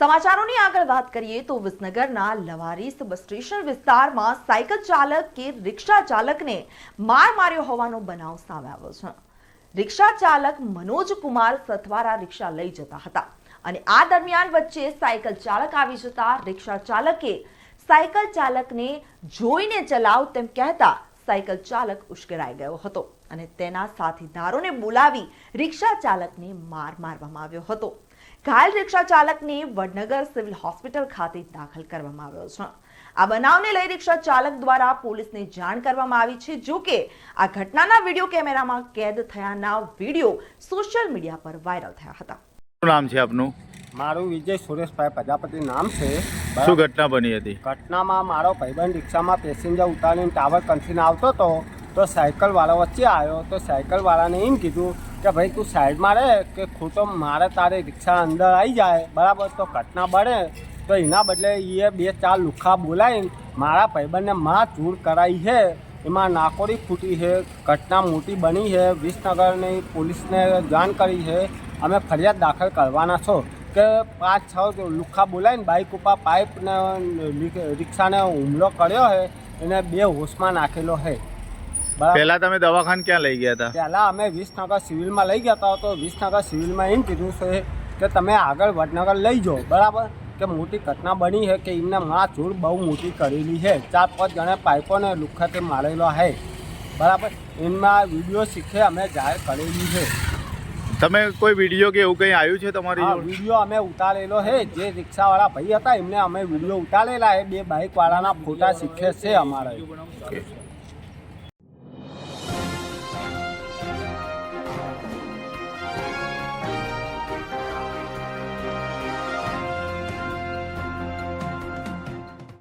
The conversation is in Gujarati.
સમાચારોની આગળ વાત કરીએ તો વિસનગરના લવારીસ બસ સ્ટેશન વિસ્તારમાં સાયકલ ચાલક કે રિક્ષા ચાલકને માર માર્યો હોવાનો બનાવ સામે આવ્યો છે. રિક્ષા ચાલક મનોજ કુમાર સથવારા રિક્ષા લઈ જતા હતા અને આ દરમિયાન વચ્ચે સાયકલ ચાલક આવી જતા રિક્ષા ચાલકે સાયકલ ચાલકને જોઈને ચલાવ તેમ કહેતા સાયકલ ચાલક ઉશ્કેરાઈ ગયો હતો અને તેના સાથીદારોને બોલાવી રિક્ષા ચાલકને માર મારવામાં આવ્યો હતો. ઘાયલ રિક્ષા ચાલકને વડનગર સિવિલ હોસ્પિટલ ખાતે દાખલ કરવામાં આવ્યો છે. આ બનાવને લઈ રિક્ષા ચાલક દ્વારા પોલીસને જાણ કરવામાં આવી છે. જો કે આ ઘટનાના વીડિયો કેમેરામાં કેદ થયાના વીડિયો સોશિયલ મીડિયા પર વાયરલ થયા હતા. શું નામ છે આપનું? મારું વિજય સુરેશભાઈ પ્રજાપતિ નામ છે. શું ઘટના બની હતી? ઘટનામાં મારો ભાઈબંધ રિક્ષામાં પેસેન્જર ઉતારીને ટાવર કંઠીને આવતો હતો તો સાયકલવાળો વચ્ચે આવ્યો. તો સાયકલવાળાને એમ કીધું કે ભાઈ તું સાઈડમાં રહે કે ખોટો મારે તારે રિક્ષા અંદર આવી જાય. બરાબર તો ઘટના બને. તો એના બદલે એ બે ચાર લુખા બોલાવીને મારા ભાઈબંધને માં ચૂર કરાવી છે. એમાં નાકોરી ફૂટી છે ઘટના મોટી બની છે. વિસનગરની પોલીસને જાણ કરી છે. અમે ફરિયાદ દાખલ કરવાના છો કે પાંચ છ લુખા બોલાવીને બાઇક ઉપર પાઇપને રિક્ષાને હુમલો કર્યો છે એને બે હોશમાં નાખેલો છે બરાબર? પહેલા તમે દવાખાને ક્યાં લઈ ગયા હતા? પહેલાં અમે વિસનગર સિવિલમાં લઈ ગયા હતા તો વિસનગર સિવિલમાં એમ કીધું છે કે તમે આગળ વડનગર લઈ જાઓ. બરાબર? કે મોટી ઘટના બની છે કે એમને માં ચૂર બહુ મોટી કરેલી છે ચાર પાંચ જણા પાઇપોને લુખાતે મારેલો છે બરાબર? એમાં વીડિયો શીખે અમે જાહેર કરેલી છે તમે કોઈ વીડિયો કે એવું કંઈ આવ્યું છે તમારી વીડિયો અમે ઉતારેલો છે. જે રિક્ષાવાળા ભાઈ હતા એમને અમે વીડિયો ઉતારેલા છે. બે બાઇકવાળાના ફોટા શીખે છે અમારે.